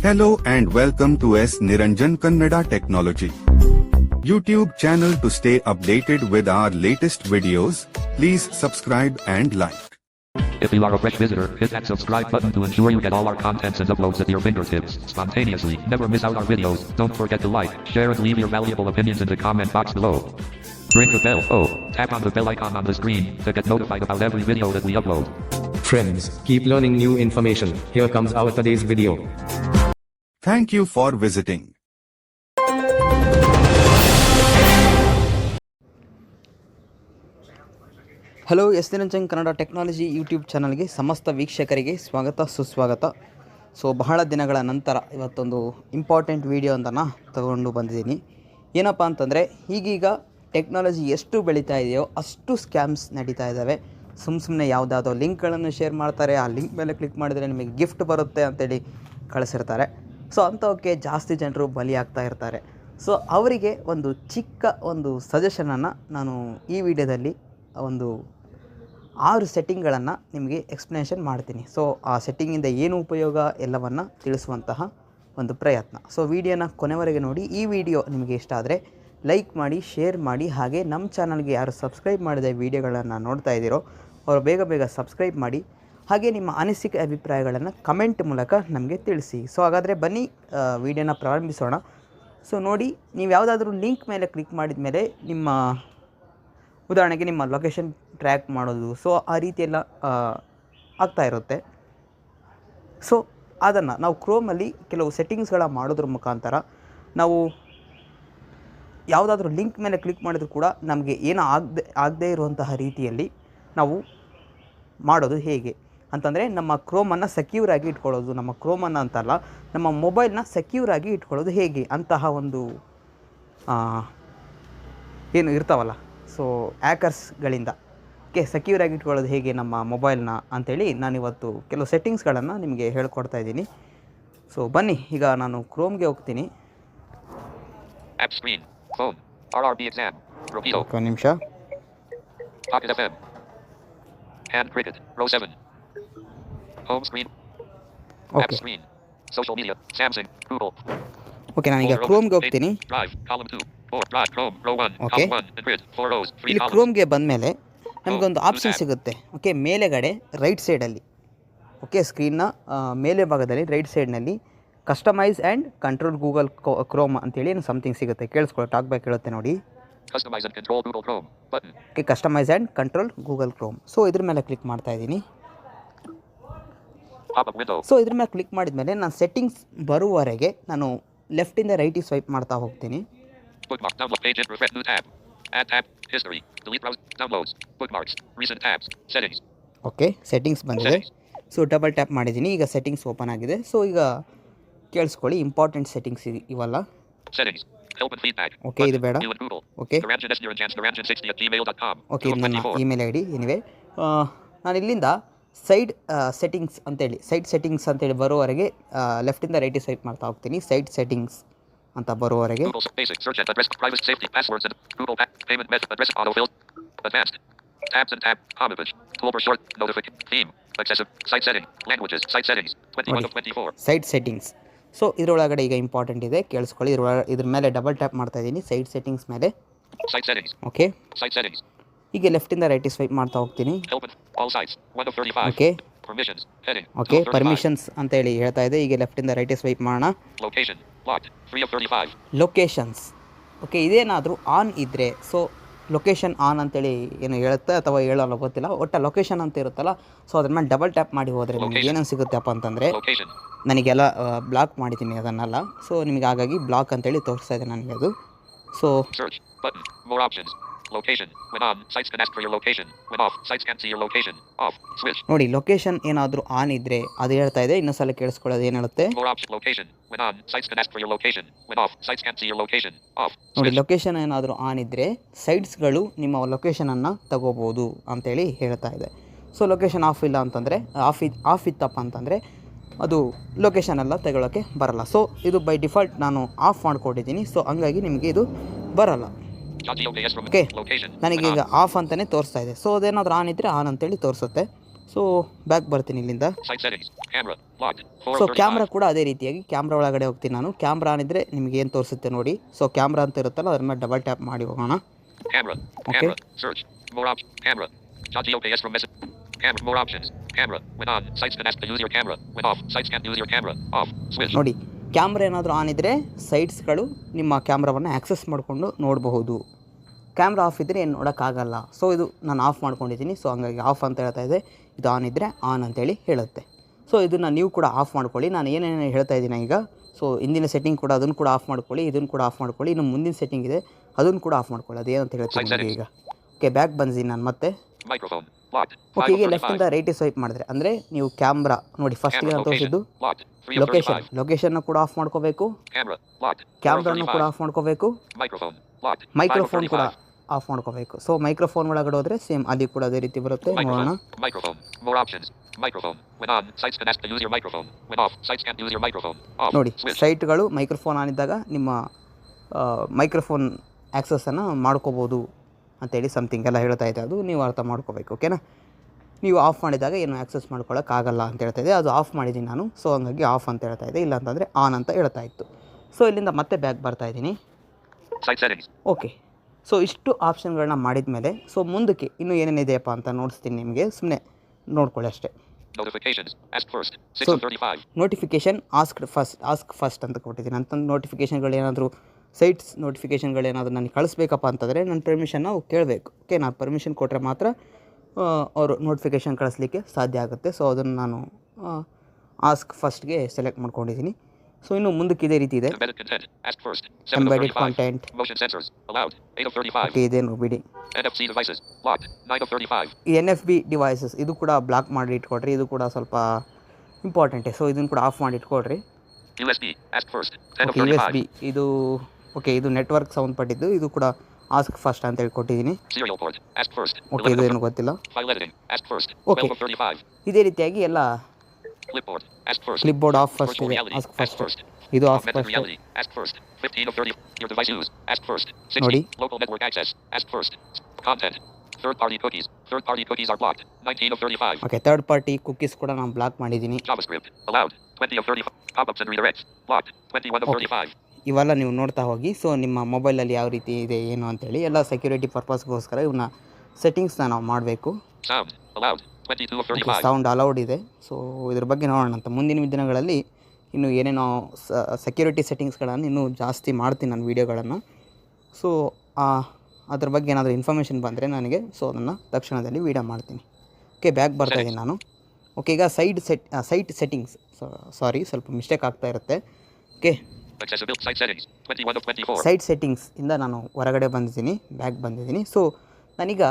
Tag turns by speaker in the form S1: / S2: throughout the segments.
S1: Hello and welcome to S Niranjan Kannada Technology YouTube channel to stay updated with our latest videos. Please subscribe and like.
S2: If you are a fresh visitor, hit that subscribe button to ensure you get all our contents and uploads at your fingertips spontaneously. Never miss out our videos. Don't forget to like, share, and leave your valuable opinions in the comment box below. Ring the bell. Oh, tap on the bell icon on the screen to get notified about every video that we upload.
S3: Friends, keep learning new information. Here comes our today's video.
S1: Thank you for visiting.
S4: Hello S Niranjan Kannada technology YouTube ಚಾನಲ್ಗೆ ಸಮಸ್ತ ವೀಕ್ಷಕರಿಗೆ ಸ್ವಾಗತ, ಸುಸ್ವಾಗತ. So ಬಹಳ ದಿನಗಳ ನಂತರ ಇವತ್ತೊಂದು important video ಅಂತನ ತಗೊಂಡು ಬಂದಿದ್ದೀನಿ. ಏನಪ್ಪ ಅಂತಂದರೆ, ಈಗೀಗ ಟೆಕ್ನಾಲಜಿ ಎಷ್ಟು ಬೆಳೀತಾ ಇದೆಯೋ ಅಷ್ಟು ಸ್ಕ್ಯಾಮ್ಸ್ ನಡೀತಾ ಇದ್ದಾವೆ ಸುಮ್ಮ ಸುಮ್ಮನೆ ಯಾವುದಾದ್ರೂ ಲಿಂಕ್ಗಳನ್ನು ಶೇರ್ ಮಾಡ್ತಾರೆ, ಆ ಲಿಂಕ್ ಮೇಲೆ ಕ್ಲಿಕ್ ಮಾಡಿದರೆ ನಿಮಗೆ ಗಿಫ್ಟ್ ಬರುತ್ತೆ ಅಂತೇಳಿ ಕಳಿಸಿರ್ತಾರೆ. ಸೊ ಅಂಥವಕ್ಕೆ ಜಾಸ್ತಿ ಜನರು ಬಲಿಯಾಗ್ತಾ ಇರ್ತಾರೆ. ಸೊ ಅವರಿಗೆ ಒಂದು ಚಿಕ್ಕ ಒಂದು ಸಜೆಷನನ್ನು ನಾನು ಈ ವಿಡಿಯೋದಲ್ಲಿ ಒಂದು ಆರು ಸೆಟ್ಟಿಂಗ್ಗಳನ್ನು ನಿಮಗೆ ಎಕ್ಸ್ಪ್ಲನೇಷನ್ ಮಾಡ್ತೀನಿ. ಸೊ ಆ ಸೆಟ್ಟಿಂಗಿಂದ ಏನು ಉಪಯೋಗ ಎಲ್ಲವನ್ನು ತಿಳಿಸುವಂತಹ ಒಂದು ಪ್ರಯತ್ನ. ಸೊ ವಿಡಿಯೋನ ಕೊನೆವರೆಗೆ ನೋಡಿ. ಈ ವಿಡಿಯೋ ನಿಮಗೆ ಇಷ್ಟ ಆದರೆ ಲೈಕ್ ಮಾಡಿ ಶೇರ್ ಮಾಡಿ, ಹಾಗೆ ನಮ್ಮ ಚಾನಲ್ಗೆ ಯಾರು ಸಬ್ಸ್ಕ್ರೈಬ್ ಮಾಡಿದ ವಿಡಿಯೋಗಳನ್ನು ನೋಡ್ತಾ ಇದ್ದೀರೋ, ಅವರು ಬೇಗ ಬೇಗ ಸಬ್ಸ್ಕ್ರೈಬ್ ಮಾಡಿ ಹಾಗೆ ನಿಮ್ಮ ಅನಿಸಿಕೆ ಅಭಿಪ್ರಾಯಗಳನ್ನು ಕಮೆಂಟ್ ಮೂಲಕ ನಮಗೆ ತಿಳಿಸಿ. ಸೊ ಹಾಗಾದರೆ ಬನ್ನಿ ವಿಡಿಯೋನ ಪ್ರಾರಂಭಿಸೋಣ. ಸೊ ನೋಡಿ, ನೀವು ಯಾವುದಾದ್ರೂ ಲಿಂಕ್ ಮೇಲೆ ಕ್ಲಿಕ್ ಮಾಡಿದ ಮೇಲೆ ನಿಮ್ಮ ಉದಾಹರಣೆಗೆ ನಿಮ್ಮ ಲೊಕೇಶನ್ ಟ್ರ್ಯಾಕ್ ಮಾಡೋದು, ಸೊ, ಆ ರೀತಿಯೆಲ್ಲ ಆಗ್ತಾ ಇರುತ್ತೆ. ಸೊ ಅದನ್ನು ನಾವು ಕ್ರೋಮಲ್ಲಿ ಕೆಲವು ಸೆಟ್ಟಿಂಗ್ಸ್ಗಳ ಮಾಡೋದ್ರ ಮುಖಾಂತರ ನಾವು ಯಾವುದಾದ್ರೂ ಲಿಂಕ್ ಮೇಲೆ ಕ್ಲಿಕ್ ಮಾಡಿದ್ರು ಕೂಡ ನಮಗೆ ಏನು ಆಗದೆ, ಆಗದೇ ಇರುವಂತಹ ರೀತಿಯಲ್ಲಿ ನಾವು ಮಾಡೋದು ಹೇಗೆ? ಅಂತಂದರೆ ನಮ್ಮ ಕ್ರೋಮನ್ನು ಸೆಕ್ಯೂರ್ ಆಗಿ ಇಟ್ಕೊಳ್ಳೋದು ನಮ್ಮ ಕ್ರೋಮನ್ನು ಅಂತಲ್ಲ ನಮ್ಮ ಮೊಬೈಲ್ನ ಸೆಕ್ಯೂರ್ ಆಗಿ ಇಟ್ಕೊಳ್ಳೋದು ಹೇಗೆ? ಅಂತಹ ಒಂದು ಏನು ಇರ್ತಾವಲ್ಲ. ಸೊ ಆ್ಯಕರ್ಸ್ಗಳಿಂದ ಓಕೆ ಸೆಕ್ಯೂರ್ ಆಗಿ ಇಟ್ಕೊಳ್ಳೋದು ಹೇಗೆ ನಮ್ಮ ಮೊಬೈಲ್ನ ಅಂಥೇಳಿ ನಾನಿವತ್ತು ಕೆಲವು ಸೆಟ್ಟಿಂಗ್ಸ್ಗಳನ್ನು ನಿಮಗೆ ಹೇಳ್ಕೊಡ್ತಾ ಇದ್ದೀನಿ. ಸೊ ಬನ್ನಿ ಈಗ ನಾನು ಕ್ರೋಮ್ಗೆ ಹೋಗ್ತೀನಿ. ನಿಮಿಷ.
S2: Home screen. Okay.
S4: App
S2: screen. Social media. Samsung. Google.
S4: Okay ನಾನೀಗ ಕ್ರೋಮ್ಗೆ ಹೋಗ್ತೀನಿ.
S2: ಓಕೆ
S4: ಇಲ್ಲಿ ಕ್ರೋಮ್ಗೆ ಬಂದ ಮೇಲೆ
S2: ಒಂದು
S4: ಆಪ್ಷನ್ ಸಿಗುತ್ತೆ. ಓಕೆ ಮೇಲೆಗಡೆ ರೈಟ್ ಸೈಡಲ್ಲಿ ಓಕೆ ಸ್ಕ್ರೀನ್ನ ಮೇಲೆ ಭಾಗದಲ್ಲಿ ರೈಟ್ ಸೈಡ್ನಲ್ಲಿ customise and control Google Chrome ಅಂತೇಳಿ ಏನು ಸಮಥಿಂಗ್ ಸಿಗುತ್ತೆ. ಕೇಳಿಸ್ಕೊಳ್ಳಿ ಟಾಕ್ ಬ್ಯಾಕ್ ಹೇಳುತ್ತೆ ನೋಡಿ.
S2: Okay customise and control Google Chrome
S4: so ಇದ್ರ ಮೇಲೆ ಕ್ಲಿಕ್ ಮಾಡ್ತಾ ಇದ್ದೀನಿ. ಸೊ ಇದ್ರ ಮೇಲೆ ಕ್ಲಿಕ್ ಮಾಡಿದ ಮೇಲೆ ನಾನು ಸೆಟ್ಟಿಂಗ್ಸ್ ಬರುವವರೆಗೆ ನಾನು ಲೆಫ್ಟ್ ಇಂದ ರೈಟ್ ಸ್ವೈಪ್ ಮಾಡ್ತಾ ಹೋಗ್ತೀನಿ. ಓಕೆ ಸೆಟ್ಟಿಂಗ್ಸ್ ಬಂದಿದೆ. ಸೊ ಡಬಲ್ ಟ್ಯಾಪ್ ಮಾಡಿದ್ದೀನಿ. ಈಗ ಸೆಟ್ಟಿಂಗ್ಸ್ ಓಪನ್ ಆಗಿದೆ. ಸೊ ಈಗ ಕೇಳಿಸ್ಕೊಳ್ಳಿ ಇಂಪಾರ್ಟೆಂಟ್ ಸೆಟ್ಟಿಂಗ್ಸ್ ಇವಲ್ಲ. ಓಕೆ ಇದು ಬೇಡ. ಓಕೆ ಓಕೆ ನನ್ನ ಇಮೇಲ್ ಐ ಡಿ ಏನಿವೆ ನಾನು ಇಲ್ಲಿಂದ ಸೈಡ್ ಸೆಟ್ಟಿಂಗ್ಸ್ ಅಂತೇಳಿ ಸೈಡ್ ಸೆಟ್ಟಿಂಗ್ಸ್ ಅಂತೇಳಿ ಬರೋವರೆಗೆ ಲೆಫ್ಟಿಂದ ರೈಟಿಗೆ ಸ್ವೈಪ್ ಮಾಡ್ತಾ ಹೋಗ್ತೀನಿ. ಸೈಡ್ ಸೆಟ್ಟಿಂಗ್ಸ್ ಅಂತ ಬರೋವರೆಗೆ. ಸೈಡ್ ಸೆಟ್ಟಿಂಗ್ಸ್ ಸೊ ಇದರೊಳಗಡೆ ಈಗ ಇಂಪಾರ್ಟೆಂಟ್ ಇದೆ ಕೇಳಿಸ್ಕೊಳ್ಳಿ. ಇದರೊಳಗೆ ಇದ್ರ ಮೇಲೆ ಡಬಲ್ ಟ್ಯಾಪ್ ಮಾಡ್ತಾ ಇದ್ದೀನಿ. ಸೈಡ್ ಸೆಟ್ಟಿಂಗ್ಸ್ ಮೇಲೆ. ಓಕೆ ಇಂದ ಲೆಫ್ಟಿಂದ ರೈಟಿಗೆ ಸ್ವೈಪ್ ಮಾಡ್ತಾ ಹೋಗ್ತೀನಿ.
S2: Okay and all sites 1 of 35
S4: Okay.
S2: permissions. Heading. Okay permissions
S4: ಅಂತ ಹೇಳಿ ಹೇಳ್ತಾ ಇದೆ. ಈಗ ಲೆಫ್ಟಿಂದ ರೈಟಿಗೆ ಸ್ವೈಪ್ ಮಾಡೋಣ.
S2: Location. Blocked 3 of 35
S4: locations okay ಇದೇನಾದರೂ on ಇದ್ದರೆ ಸೊ ಲೊಕೇಶನ್ ಆನ್ ಅಂತೇಳಿ ಏನು ಹೇಳುತ್ತೆ ಅಥವಾ ಹೇಳೋಲ್ಲ ಗೊತ್ತಿಲ್ಲ. ಒಟ್ಟು ಲೊಕೇಶನ್ ಅಂತ ಇರುತ್ತಲ್ಲ ಸೊ ಅದ್ರ ಮೇಲೆ ಡಬಲ್ ಟ್ಯಾಪ್ ಮಾಡಿ ಹೋದರೆ ನಿಮಗೆ. ಏನೇನು ಸಿಗುತ್ತಪ್ಪ ಅಂತಂದರೆ ನನಗೆಲ್ಲ ಬ್ಲಾಕ್ ಮಾಡಿದ್ದೀನಿ ಅದನ್ನೆಲ್ಲ. ಸೊ ನಿಮಗೆ ಹಾಗಾಗಿ ಬ್ಲಾಕ್ ಅಂತೇಳಿ ತೋರಿಸ್ತಾ ಇದೆ ನನಗೆ ಅದು.
S2: So sites can ask for your location when off sites can't see your location off switch
S4: ನೋಡಿ ಲೊಕೇಶನ್ ಏನಾದರೂ ಆನ್ ಇದ್ರೆ ಅದು ಹೇಳ್ತಾ ಇದೆ ಇನ್ನೊಂದ್ಸಲ ಕೇಳಿಸ್ಕೊಳ್ಳೋದು ಏನು ಹೇಳುತ್ತೆ
S2: More option location. When on, sites can ask for your location. When off, sites can't see your location. Off.
S4: ನೋಡಿ. ಲೊಕೇಶನ್ ಏನಾದರೂ ಆನ್ ಇದ್ದರೆ ಸೈಟ್ಸ್ಗಳು ನಿಮ್ಮ ಲೊಕೇಶನನ್ನು ತಗೋಬೋದು ಅಂತೇಳಿ ಹೇಳ್ತಾ ಇದೆ ಸೊ ಲೊಕೇಶನ್ ಆಫ್ ಇಲ್ಲ ಅಂತಂದರೆ ಆಫ್ ಇದ್ ಆಫ್ ಇತ್ತಪ್ಪ ಅಂತಂದರೆ ಅದು ಲೊಕೇಶನ್ ಎಲ್ಲ ತಗೊಳ್ಳೋಕ್ಕೆ ಬರಲ್ಲ ಸೊ ಇದು ಬೈ ಡಿಫಾಲ್ಟ್ ನಾನು ಆಫ್ ಮಾಡ್ಕೊಟ್ಟಿದ್ದೀನಿ ಸೊ ಹಂಗಾಗಿ ನಿಮಗೆ ಇದು ಬರಲ್ಲ
S2: ಓಕೆ
S4: ನನಗೆ ಈಗ ಆಫ್ ಅಂತಾನೆ ತೋರಿಸ್ತಾ ಇದೆ. ಸೊ ಅದೇನಾದರೂ ಆನ್ ಇದ್ರೆ ಆನ್ ಅಂತ ಹೇಳಿ ತೋರಿಸುತ್ತೆ. ಸೊ ಬ್ಯಾಕ್ ಬರ್ತೀನಿ ಇಲ್ಲಿಂದ. ಸೊ ಕ್ಯಾಮ್ರಾ ಕೂಡ ಅದೇ ರೀತಿಯಾಗಿ ಕ್ಯಾಮ್ರಾ ಒಳಗಡೆ ಹೋಗ್ತೀನಿ ನಾನು. ಕ್ಯಾಮ್ರಾ ಆನ್ ಇದ್ರೆ ನಿಮ್ಗೆ ಏನು ತೋರಿಸುತ್ತೆ ನೋಡಿ. ಸೊ ಕ್ಯಾಮ್ರಾ ಅಂತ ಇರುತ್ತಲ್ಲ ಅದನ್ನ ಡಬಲ್ ಟ್ಯಾಪ್ ಮಾಡಿ ಹೋಗೋಣ. ನೋಡಿ ಕ್ಯಾಮ್ರಾ ಏನಾದರೂ ಆನ್ ಇದ್ರೆ ಸೈಟ್ಸ್ಗಳು ನಿಮ್ಮ ಕ್ಯಾಮ್ರಾವನ್ನು ಆಕ್ಸೆಸ್ ಮಾಡಿಕೊಂಡು ನೋಡಬಹುದು. ಕ್ಯಾಮ್ರಾ ಆಫ್ ಇದ್ದರೆ ಏನು ನೋಡೋಕ್ಕಾಗಲ್ಲ ಸೊ ಇದು ನಾನು ಆಫ್ ಮಾಡ್ಕೊಂಡಿದ್ದೀನಿ ಸೊ ಹಂಗಾಗಿ ಆಫ್ ಅಂತ ಹೇಳ್ತಾ ಇದೆ ಇದು ಆನ್ ಇದ್ದರೆ ಆನ್ ಅಂತೇಳಿ ಹೇಳುತ್ತೆ ಸೊ ಇದನ್ನು ನೀವು ಕೂಡ ಆಫ್ ಮಾಡ್ಕೊಳ್ಳಿ ನಾನು ಏನೇನು ಹೇಳ್ತಾ ಇದ್ದೀನಿ ಈಗ ಸೊ ಹಿಂದಿನ ಸೆಟ್ಟಿಂಗ್ ಕೂಡ ಅದನ್ನು ಕೂಡ ಆಫ್ ಮಾಡ್ಕೊಳ್ಳಿ ಇದನ್ನು ಕೂಡ ಆಫ್ ಮಾಡ್ಕೊಳ್ಳಿ ಇನ್ನು ಮುಂದಿನ ಸೆಟ್ಟಿಂಗ್ ಇದೆ ಅದನ್ನು ಕೂಡ ಆಫ್ ಮಾಡ್ಕೊಳ್ಳಿ ಅದೇನಂತ ಹೇಳ್ತೀನಿ ಈಗ ಓಕೆ ಬ್ಯಾಕ್ ಬಂದಿದ್ದೀನಿ ನಾನು ಮತ್ತೆ ಓಕೆ ಈಗ
S2: 5 of
S4: ಲೆಫ್ಟಿಂದ
S2: 35.
S4: ರೈಟ್ ಸ್ವೈಪ್ ಮಾಡಿದ್ರೆ ಅಂದರೆ ನೀವು ಕ್ಯಾಮ್ರಾ ನೋಡಿ ಫಸ್ಟಿಗೆ
S2: Camera
S4: ನಾನು ತೋರಿಸಿದ್ದು
S2: location. Locked. 3 of
S4: ಲೊಕೇಶನ್ ಲೊಕೇಶನ್ನ ಕೂಡ ಆಫ್ ಮಾಡ್ಕೋಬೇಕು
S2: Camera. Locked. 4 of
S4: ಕ್ಯಾಮ್ರಾನು ಕೂಡ ಆಫ್ ಮಾಡ್ಕೋಬೇಕು
S2: Microphone. Locked. 5 of
S4: ಮೈಕ್ರೋಫೋನ್ ಕೂಡ
S2: 35.
S4: ಆಫ್ ಮಾಡ್ಕೋಬೇಕು. ಸೊ ಮೈಕ್ರೋಫೋನ್ ಒಳಗಡೆ ಹೋದ್ರೆ ಸೇಮ್ ಅಲ್ಲಿ ಕೂಡ ಅದೇ ರೀತಿ ಬರುತ್ತೆ. ನೋಡೋಣ. ನೋಡಿ ಸೈಟ್ಗಳು ಮೈಕ್ರೋಫೋನ್ ಆನಿದ್ದಾಗ ನಿಮ್ಮ ಮೈಕ್ರೋಫೋನ್ ಆ್ಯಕ್ಸಸ್ಸನ್ನು ಮಾಡ್ಕೋಬೋದು ಅಂತೇಳಿ ಸಮಥಿಂಗ್ ಎಲ್ಲ ಹೇಳ್ತಾ ಇದೆ. ಅದು ನೀವು ಅರ್ಥ ಮಾಡ್ಕೋಬೇಕು ಓಕೆನಾ ನೀವು ಆಫ್ ಮಾಡಿದಾಗ ಏನು ಆ್ಯಕ್ಸಸ್ ಮಾಡ್ಕೊಳ್ಳೋಕ್ಕಾಗಲ್ಲ ಅಂತ ಹೇಳ್ತಾ ಇದೆ. ಅದು ಆಫ್ ಮಾಡಿದ್ದೀನಿ ನಾನು. ಸೊ ಹಂಗಾಗಿ ಆಫ್ ಅಂತ ಹೇಳ್ತಾ ಇದೆ. ಇಲ್ಲ ಅಂತಂದರೆ ಆನ್ ಅಂತ ಹೇಳ್ತಾ ಇತ್ತು. ಸೊ ಇಲ್ಲಿಂದ ಮತ್ತೆ ಬ್ಯಾಕ್ ಬರ್ತಾ ಇದ್ದೀನಿ. ಓಕೆ ಸೊ ಇಷ್ಟು ಆಪ್ಷನ್ಗಳನ್ನ ಮಾಡಿದ ಮೇಲೆ ಸೊ ಮುಂದಕ್ಕೆ ಇನ್ನೂ ಏನೇನಿದೆಯಪ್ಪ ಅಂತ ನೋಡಿಸ್ತೀನಿ ನಿಮಗೆ. ಸುಮ್ಮನೆ ನೋಡ್ಕೊಳ್ಳಿ ಅಷ್ಟೇ.
S2: So first. 6
S4: So-
S2: of 35.
S4: Notification asked first ask first ಅಂತ ಕೊಟ್ಟಿದ್ದೀನಿ. ಅಂತಂದು ನೋಟಿಫಿಕೇಷನ್ಗಳು ಏನಾದರೂ ಸೈಟ್ಸ್ ನೋಟಿಫಿಕೇಷನ್ಗಳೇನಾದರೂ ನನಗೆ ಕಳಿಸ್ಬೇಕಪ್ಪ ಅಂತಂದರೆ ನನ್ನ ಪರ್ಮಿಷನ್ ನಾವು ಕೇಳಬೇಕು. ಓಕೆ ನಾನು ಪರ್ಮಿಷನ್ ಕೊಟ್ಟರೆ ಮಾತ್ರ ಅವರು ನೋಟಿಫಿಕೇಷನ್ ಕಳಿಸ್ಲಿಕ್ಕೆ ಸಾಧ್ಯ ಆಗುತ್ತೆ. ಸೊ ಅದನ್ನು ನಾನು ಆಸ್ಕ್ ಫಸ್ಟ್ಗೆ ಸೆಲೆಕ್ಟ್ ಮಾಡ್ಕೊಂಡಿದ್ದೀನಿ. ಸೊ ಇನ್ನು ಮುಂದಕ್ಕೆ ಇದೇ ರೀತಿ ಇದೆ
S2: Embedded content. Ask first. 7 of
S4: embedded
S2: 35.
S4: Content
S2: Motion sensors. Allowed. 8 of 35.
S4: Okay ಇದೇನು ಬಿಡಿ
S2: NFC devices. Locked. 9 of 35.
S4: ಈ ಎನ್ ಎಫ್ ಬಿ ಡಿವೈಸಸ್ ಇದು ಕೂಡ ಬ್ಲಾಕ್ ಮಾಡಿ ಇಟ್ಕೊಡ್ರಿ ಇದು ಕೂಡ ಸ್ವಲ್ಪ ಇಂಪಾರ್ಟೆಂಟೇ ಸೊ ಇದನ್ನು ಕೂಡ ಆಫ್ ಮಾಡಿ ಇಟ್ಕೊಡ್ರಿ
S2: USB. Ask first. 10
S4: U
S2: S
S4: B ಇದು ಓಕೆ ಇದು ನೆಟ್ವರ್ಕ್ ಸಂಬಂಧಪಟ್ಟಿದ್ದು ಇದು ಕೂಡ ಆಸ್ಕ್ ಫಸ್ಟ್ ಅಂತ ಹೇಳಿ ಕೊಟ್ಟಿದ್ದೀನಿ. ಓಕೆ
S2: 11
S4: ಇದು
S2: of
S4: ಏನು ಗೊತ್ತಿಲ್ಲ
S2: okay editing. Ask first.
S4: Okay.
S2: 12 of 35.
S4: ಇದೇ ರೀತಿಯಾಗಿ ಎಲ್ಲ
S2: Clipboard. Ask first.
S4: Clipboard off first.
S2: Virtual reality. Ask first.
S4: ಇದು off
S2: off
S4: first
S2: reality. Ask first. 15 of 30. Your device use. Ask first. 16.
S4: Nodi.
S2: Local network access. Ask first. Content. Third party cookies. Third party cookies are blocked. 19 of 35.
S4: Okay, third party cookies ಕೂಡ ನಾನು block ಮಾಡಿದ್ದೀನಿ
S2: JavaScript. Allowed. 20 of 35. Pop-ups and redirects. Blocked. 21 of 35.
S4: ಇವೆಲ್ಲ ನೀವು ನೋಡ್ತಾ ಹೋಗಿ so ನಿಮ್ಮ ಮೊಬೈಲಲ್ಲಿ ಯಾವ ರೀತಿ ಇದೆ ಏನು ಅಂತೇಳಿ ಎಲ್ಲ ಸೆಕ್ಯೂರಿಟಿ ಪರ್ಪಸ್ಗೋಸ್ಕರ ಇವನ್ನ ಸೆಟ್ಟಿಂಗ್ಸ್ನ ನಾವು ಮಾಡಬೇಕು.
S2: Allowed. 22 of
S4: okay
S2: 35.
S4: Sound allowed ಇದೆ. ಸೊ ಇದ್ರ ಬಗ್ಗೆ ನೋಡೋಣ. ಅಂತ ಮುಂದಿನ ದಿನಗಳಲ್ಲಿ ಇನ್ನು ಏನೇನೋ ಸೆಕ್ಯೂರಿಟಿ ಸೆಟ್ಟಿಂಗ್ಸ್ಗಳನ್ನು ಇನ್ನೂ ಜಾಸ್ತಿ ಮಾಡ್ತೀನಿ ನಾನು ವೀಡಿಯೋಗಳನ್ನು. ಸೊ ಅದ್ರ ಬಗ್ಗೆ ಏನಾದರೂ ಇನ್ಫಾರ್ಮೇಷನ್ ಬಂದರೆ ನನಗೆ ಸೊ ಅದನ್ನು ತಕ್ಷಣದಲ್ಲಿ ವೀಡಿಯೋ ಮಾಡ್ತೀನಿ. ಓಕೆ ಬ್ಯಾಕ್ ಬರ್ತಾ ಇದ್ದೀನಿ ನಾನು. ಓಕೆ ಈಗ side set site settings sorry ಸ್ವಲ್ಪ ಮಿಸ್ಟೇಕ್ ಆಗ್ತಾ ಇರುತ್ತೆ. Okay
S2: Accessibility site settings. 21 of 24.
S4: Site settings ಇಂದ ನಾನು ಹೊರಗಡೆ ಬಂದಿದ್ದೀನಿ ಬ್ಯಾಕ್ ಬಂದಿದ್ದೀನಿ. ಸೊ ನಾನೀಗ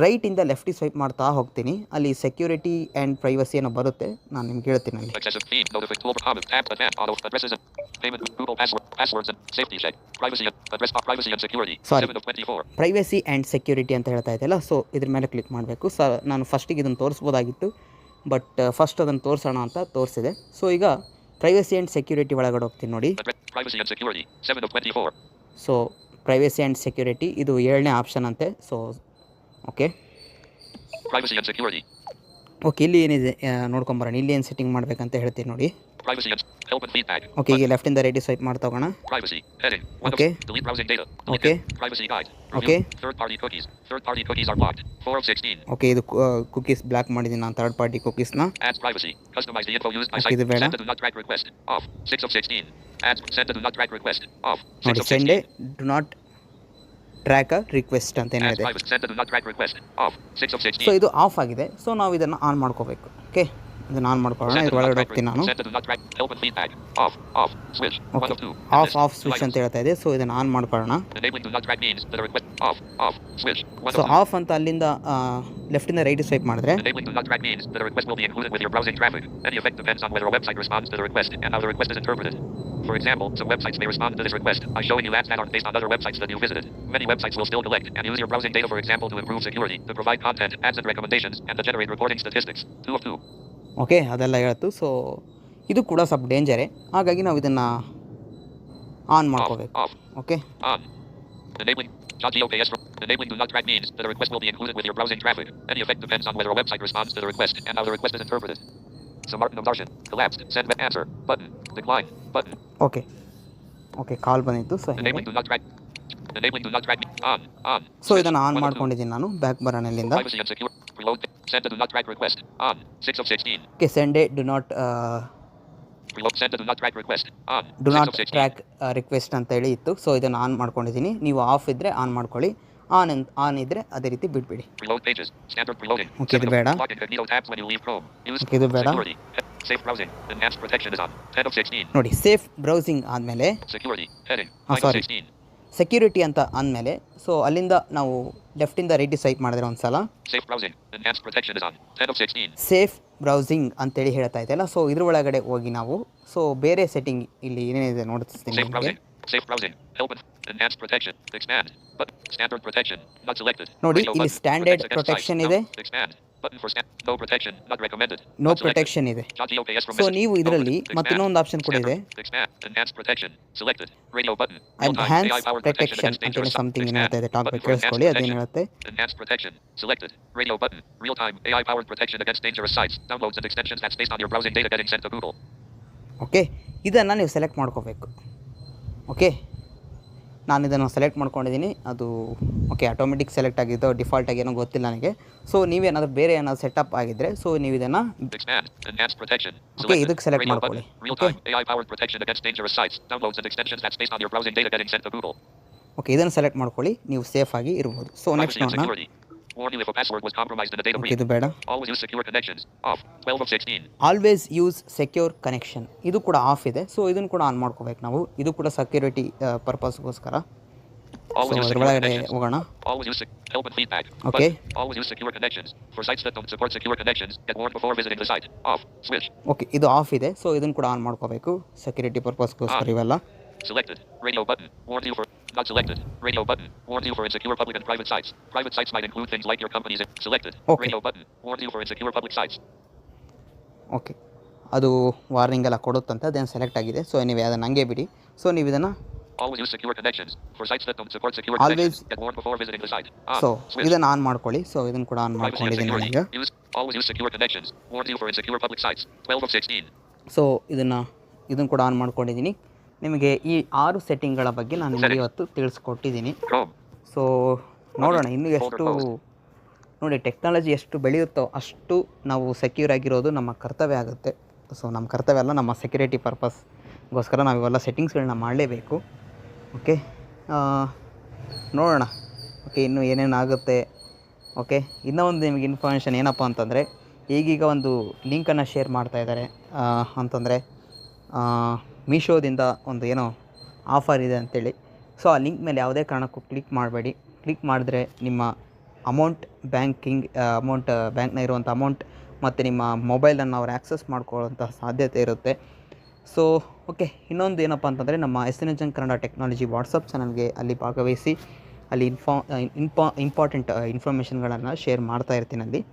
S4: ರೈಟ್ ಇಂದ ಲೆಫ್ಟ್ ಸ್ವೈಪ್ ಮಾಡ್ತಾ ಹೋಗ್ತೀನಿ. ಅಲ್ಲಿ ಸೆಕ್ಯೂರಿಟಿ ಅಂಡ್ ಪ್ರೈವಸಿ ಅನ್ನೋ ಬರುತ್ತೆ ನಾನು ನಿಮಗೆ ಹೇಳ್ತೀನಿ ಅಲ್ಲಿ. ಪ್ರೈವಸಿ ಅಂಡ್ ಸೆಕ್ಯೂರಿಟಿ ಅಂತ ಹೇಳ್ತಾ ಇದೆಯಲ್ಲ ಸೊ ಇದ್ರ ಮೇಲೆ ಕ್ಲಿಕ್ ಮಾಡಬೇಕು. ಸರ್ ನಾನು ಫಸ್ಟಿಗೆ ಇದನ್ನು ತೋರಿಸ್ಬೋದಾಗಿತ್ತು ಬಟ್ ಫಸ್ಟ್ uh, ಅದನ್ನು ತೋರಿಸೋಣ ಅಂತ ತೋರಿಸಿದೆ. ಸೊ ಈಗ ಪ್ರೈವಸಿ ಆ್ಯಂಡ್ ಸೆಕ್ಯೂರಿಟಿ ಒಳಗಡೆ ಹೋಗ್ತೀನಿ ನೋಡಿ. ಸೊ ಪ್ರೈವಸಿ ಆ್ಯಂಡ್ ಸೆಕ್ಯೂರಿಟಿ ಇದು ಏಳನೇ ಆಪ್ಷನ್ ಅಂತೆ. So okay
S2: privacy and security
S4: okay ಇಲ್ಲಿ ಏನಿದೆ ನೋಡ್ಕೊಂಬರೋಣ ಇಲ್ಲಿ ಏನು ಸೆಟ್ಟಿಂಗ್ ಮಾಡಬೇಕಂತ ಹೇಳ್ತೀನಿ ನೋಡಿ.
S2: ಪ್ರೈವಸಿ ಓಪನ್ ಫೀಡ್ಬ್ಯಾಕ್
S4: ಓಕೆ ಈಗ ಲೆಫ್ಟ್ ಇಂದ ರೈಟ್ ಸ್ವೈಪ್ ಮಾಡ್ತಾ ಹೋಗೋಣ.
S2: ಪ್ರೈವಸಿ ಎಡಿ
S4: okay
S2: delete browsing
S4: okay
S2: privacy guide
S4: okay
S2: third party cookies third party cookies are block 4
S4: okay ಇದು ಕುಕೀಸ್ ಬ್ಲಾಕ್ ಮಾಡಿದೀನಿ ನಾನು ಥರ್ಡ್ ಪಾರ್ಟಿ ಕುಕೀಸ್
S2: ನಾ ad privacy customise the info do not track request off 6 of 16 ad send do not track request off 6 of 16 send not Off. 6 of 16.
S4: So ಇದು off ಆಗಿದೆ so ನಾವು ಇದನ್ನು on ಮಾಡ್ಕೋಬೇಕು okay ಇದನ್ನು on ಮಾಡ್ಕೊಳ್ಳೋಣ
S2: Send to
S4: ಇದ್ರ
S2: do not
S4: ಒಳಗಡೆ
S2: track
S4: ಹೋಗ್ತೀನಿ ನಾನು
S2: Send to do not track. Help and feedback. Off. Off. Switch. One
S4: okay
S2: of two.
S4: Off
S2: List.
S4: Off
S2: Two
S4: switch ಅಂತ
S2: items.
S4: ಹೇಳ್ತಾ ಇದೆ ಸೊ ಇದನ್ನು ಆನ್ ಮಾಡ್ಕೊಳ್ಳೋಣ
S2: Enabling do not track means that a request. Off. Off. Switch. One
S4: so
S2: of two.
S4: Off ಅಂತ ಅಲ್ಲಿಂದ ಲೆಫ್ಟಿಂದ right swipe ಮಾಡಿದ್ರೆ
S2: Enabling do not track means that a request will be included with your browsing traffic. Any effect depends on whether a website responds to the request and how the request is interpreted. For example, some websites may respond to this request by showing you ads that aren't based on other websites that you visited. Many websites will still collect and use your browsing data, for example, to improve security, to provide content, ads and recommendations, and to generate reporting statistics. Two of two.
S4: Okay ಅದೆಲ್ಲ ಹೇಳ್ತು. So ಇದು ಕೂಡ ಸ್ವಲ್ಪ ಡೇಂಜರೇ. ಹಾಗಾಗಿ ನಾವು ಇದನ್ನು on ಮಾಡ್ಕೋಬೇಕು. Okay?
S2: ಆ daily chatty opus daily dud log back means that request will be included with your browsing traffic at the effect depends on whether website response to the request and how the client interprets so Martin absorption
S4: okay okay call ಬಂದಿತ್ತು.
S2: So daily dud log back daily dud log back on
S4: ಮಾಡ್ಕೊಂಡಿದ್ದೀನಿ ನಾನು. Back
S2: ಬರಣ ಇಲ್ಲಿಂದ. Send the do not track request. On. 6 of 16.
S4: Okay, send it. Do not.
S2: Uh, Reload. Send do not track request. On.
S4: Do
S2: 6
S4: not
S2: of 16.
S4: Track request ಅಂತ ಹೇಳಿ ಇತ್ತು so ಇದನ್ನು on ಮಾಡ್ಕೊಂಡಿದ್ದೀನಿ ನೀವು of ಇದ್ದರೆ ಆನ್ ಮಾಡ್ಕೊಳ್ಳಿ on on ಇದ್ದರೆ ಅದೇ ರೀತಿ ಬಿಟ್ಬಿಡಿ. Okay, ಇದು ಬೇಡ. Okay, ಇದು ಬೇಡ.
S2: Safe browsing. Enhanced protection is on. 10 of 16.
S4: ನೋಡಿ ಸೇಫ್ ಬ್ರೌಸಿಂಗ್ ಆದಮೇಲೆ.
S2: Heading.
S4: ಸೆಕ್ಯೂರಿಟಿ ಅಂತ ಅಂದಮೇಲೆ ಸೊ ಅಲ್ಲಿಂದ ನಾವು ಲೆಫ್ಟಿಂದ ರೈಟ್ ಸ್ವೈಪ್ ಮಾಡಿದ್ರೆ
S2: ಒಂದ್ಸಲ.
S4: ಸೇಫ್ ಬ್ರೌಸಿಂಗ್ ಅಂತೇಳಿ ಹೇಳ್ತಾ ಇದೆಯಲ್ಲ ಸೊ ಇದ್ರ ಒಳಗಡೆ ಹೋಗಿ ನಾವು ಸೊ ಬೇರೆ ಸೆಟ್ಟಿಂಗ್ ಇಲ್ಲಿ ಏನೇನಿದೆ
S2: ನೋಡ್ತೀನಿ
S4: ನೋಡಿ ಇಲ್ಲಿ ಸ್ಟ್ಯಾಂಡರ್ಡ್
S2: ಪ್ರೊಟೆಕ್ಷನ್
S4: ಇದೆ.
S2: No protection. Not recommended. No
S4: protection. ಇದೆ ಸೊ ನೀವು ಇದರಲ್ಲಿ ಮತ್ತೆ
S2: Expand.
S4: ಆಪ್ಷನ್ ಕೂಡ ಇದೆ
S2: Standard. Protection. Selected. Radio button. Real-time
S4: enhanced
S2: AI-powered
S4: protection
S2: against
S4: something
S2: Expand.
S4: ಏನಾಗ್ತಾ ಇದೆ ಟಾಕ್ ಕೇಳಿಸ್ಕೊಳ್ಳಿ ಅದೇನು
S2: protection. against dangerous sites. Downloads and extensions that's based on your browsing data getting sent to Google.
S4: Okay ಇದನ್ನು ನೀವು select ಮಾಡ್ಕೋಬೇಕು okay ನಾನು ಇದನ್ನು select ಮಾಡ್ಕೊಂಡಿದ್ದೀನಿ. ಅದು ಓಕೆ ಆಟೋಮೆಟಿಕ್ ಸೆಲೆಕ್ಟ್ ಆಗಿತ್ತು ಡಿಫಾಲ್ಟ್ ಆಗಿ ಏನೋ ಗೊತ್ತಿಲ್ಲ ನನಗೆ. ಸೊ ನೀವೇನಾದರೂ ಬೇರೆ ಏನಾದರೂ ಸೆಟ್ಅಪ್ ಆಗಿದ್ರೆ ಸೊ ನೀವು ಇದನ್ನು ಓಕೆ ಇದಕ್ಕೆ
S2: ಸೆಲೆಕ್ಟ್
S4: ಮಾಡ್ಕೊಳ್ಳಿ. ಓಕೆ ಇದನ್ನು ಸೆಲೆಕ್ಟ್ ಮಾಡ್ಕೊಳ್ಳಿ. ನೀವು ಸೇಫ್ ಆಗಿ ಇರ್ಬೋದು.
S2: So
S4: next
S2: security. Warn you if a password was compromised in a data
S4: okay
S2: breach.
S4: ಇದು ಬೇಡ
S2: Always use secure connections. Off. 12 of 16.
S4: Always use secure connection ಇದು ಕೂಡ ಆಫ್ ಇದೆ ಸೊ ಇದನ್ನು ಕೂಡ ಆನ್ ಮಾಡ್ಕೋಬೇಕು ನಾವು ಇದು ಕೂಡ ಸೆಕ್ಯೂರಿಟಿ ಪರ್ಪಸ್ಗೋಸ್ಕರ ಸೊ
S2: Always use secure
S4: ಒಳಗಡೆ
S2: connections.
S4: ಹೋಗೋಣ
S2: Always use help and feedback.
S4: Okay.
S2: Always use secure connections. For sites that don't support secure connections, get warned before visiting the site. Off. Switch.
S4: Okay ಇದು off ಇದೆ so ಇದನ್ನು ಕೂಡ on ಮಾಡ್ಕೋಬೇಕು security ಪರ್ಪಸ್ಗೋಸ್ಕರ ಇವೆಲ್ಲ
S2: Selected. Radio button. Warned you for not selected. Radio button. Warned you for insecure public and private sites. Private sites might include things like your company's. Selected.
S4: Okay.
S2: Radio button. Warned you for insecure public sites.
S4: Okay ಅದು warning ಎಲ್ಲ ಕೊಡುತ್ತಂತೆ ಅದೇನು select ಆಗಿದೆ so ನೀವು ಅದನ್ನು ಹಂಗೆ ಬಿಡಿ so ನೀವು ಇದನ್ನು
S2: Always use secure connections. For sites that don't support secure
S4: Always-
S2: connections, get warned before visiting the site. On.
S4: So
S2: Switch.
S4: ಇದನ್ನು ಆನ್ ಮಾಡ್ಕೊಳ್ಳಿ ಸೊ ಇದನ್ನು ಕೂಡ ಆನ್
S2: Privacy and
S4: ಮಾಡ್ಕೊಂಡಿದ್ದೀನಿ
S2: security.
S4: ನನಗೆ
S2: Use always use secure connections. Warned you for insecure public sites. 12 of 16.
S4: So ಇದನ್ನು ಇದನ್ನು ಕೂಡ on ಮಾಡ್ಕೊಂಡಿದ್ದೀನಿ ನಿಮಗೆ ಈ ಆರು ಸೆಟ್ಟಿಂಗ್ಗಳ ಬಗ್ಗೆ ನಾನು ನಿಮಗೆ ಇವತ್ತು ತಿಳಿಸ್ಕೊಟ್ಟಿದ್ದೀನಿ. ಸೊ ನೋಡೋಣ ಇನ್ನು ಎಷ್ಟು ನೋಡಿ ಟೆಕ್ನಾಲಜಿ ಎಷ್ಟು ಬೆಳೆಯುತ್ತೋ ಅಷ್ಟು ನಾವು ಸೆಕ್ಯೂರ್ ಆಗಿರೋದು ನಮ್ಮ ಕರ್ತವ್ಯ ಆಗುತ್ತೆ. ಸೊ ನಮ್ಮ ಕರ್ತವ್ಯ ಅಲ್ಲ ನಮ್ಮ ಸೆಕ್ಯೂರಿಟಿ ಪರ್ಪಸ್ಗೋಸ್ಕರ ನಾವು ಇವೆಲ್ಲ ಸೆಟ್ಟಿಂಗ್ಸ್ಗಳನ್ನ ಮಾಡಲೇಬೇಕು. ಓಕೆ ನೋಡೋಣ. ಓಕೆ ಇನ್ನು ಏನೇನು ಆಗುತ್ತೆ? ಓಕೆ ಇನ್ನೂ ಒಂದು ನಿಮಗೆ ಇನ್ಫಾರ್ಮೇಷನ್ ಏನಪ್ಪ ಅಂತಂದರೆ ಈಗೀಗ ಒಂದು ಲಿಂಕನ್ನು ಶೇರ್ ಮಾಡ್ತಾ ಇದ್ದಾರೆ ಅಂತಂದರೆ ಮೀಶೋದಿಂದ ಒಂದು ಏನೋ ಆಫರ್ ಇದೆ ಅಂತೇಳಿ. ಸೊ, ಆ ಲಿಂಕ್ ಮೇಲೆ ಯಾವುದೇ ಕಾರಣಕ್ಕೂ ಕ್ಲಿಕ್ ಮಾಡಬೇಡಿ. ಕ್ಲಿಕ್ ಮಾಡಿದ್ರೆ ನಿಮ್ಮ ಅಮೌಂಟ್ ಬ್ಯಾಂಕಿಂಗ್ ಅಮೌಂಟ್ ಬ್ಯಾಂಕ್ನ ಇರುವಂಥ ಅಮೌಂಟ್ ಮತ್ತು ನಿಮ್ಮ ಮೊಬೈಲನ್ನು ಅವ್ರು ಆ್ಯಕ್ಸಸ್ ಮಾಡ್ಕೊಳ್ಳೋಂಥ ಸಾಧ್ಯತೆ ಇರುತ್ತೆ. ಸೊ, ಓಕೆ, ಇನ್ನೊಂದು ಏನಪ್ಪ ಅಂತಂದರೆ ನಮ್ಮ S N N Kannada technology WhatsApp ಚಾನಲ್ಗೆ ಅಲ್ಲಿ ಭಾಗವಹಿಸಿ, ಅಲ್ಲಿ ಇನ್ಫಾ ಇನ್ಫಾ ಇಂಪಾರ್ಟೆಂಟ್ ಇನ್ಫಾರ್ಮೇಷನ್ಗಳನ್ನು ಶೇರ್ ಮಾಡ್ತಾ ಇರ್ತೀನಿ ಅಲ್ಲಿ.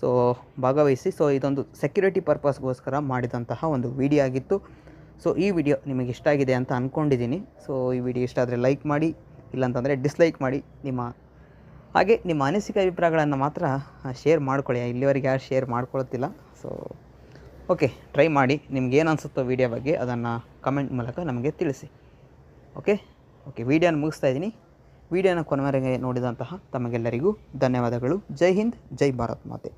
S4: ಸೊ, ಭಾಗವಹಿಸಿ. ಸೊ, ಇದೊಂದು ಸೆಕ್ಯೂರಿಟಿ ಪರ್ಪಸ್ಗೋಸ್ಕರ ಮಾಡಿದಂತಹ ಒಂದು ವಿಡಿಯೋ ಆಗಿತ್ತು. ಸೊ ಈ ವಿಡಿಯೋ ನಿಮಗೆ ಇಷ್ಟ ಆಗಿದೆ ಅಂತ ಅಂದ್ಕೊಂಡಿದ್ದೀನಿ ಸೊ ಈ ವಿಡಿಯೋ ಇಷ್ಟ ಆದರೆ ಲೈಕ್ ಮಾಡಿ, ಇಲ್ಲಾಂತಂದರೆ ಡಿಸ್ಲೈಕ್ ಮಾಡಿ ನಿಮ್ಮ, ಹಾಗೆ ನಿಮ್ಮ ಅನಿಸಿಕೆ ಅಭಿಪ್ರಾಯಗಳನ್ನು ಮಾತ್ರ ಶೇರ್ ಮಾಡ್ಕೊಳ್ಳಿ. ಇಲ್ಲಿವರೆಗೆ ಯಾರು ಶೇರ್ ಮಾಡ್ಕೊಳ್ತಿಲ್ಲ. ಸೊ ಓಕೆ ಟ್ರೈ ಮಾಡಿ. ನಿಮ್ಗೆ ಏನು ಅನಿಸುತ್ತೋ ವಿಡಿಯೋ ಬಗ್ಗೆ ಅದನ್ನು ಕಮೆಂಟ್ ಮೂಲಕ ನಮಗೆ ತಿಳಿಸಿ. ಓಕೆ ಓಕೆ ವಿಡಿಯೋನ ಮುಗಿಸ್ತಾ ಇದ್ದೀನಿ. ವಿಡಿಯೋನ ಕೊನೆವರೆಗೆ ನೋಡಿದಂತಹ ತಮಗೆಲ್ಲರಿಗೂ ಧನ್ಯವಾದಗಳು. ಜೈ ಹಿಂದ್, ಜೈ ಭಾರತ್ ಮಾತೆ.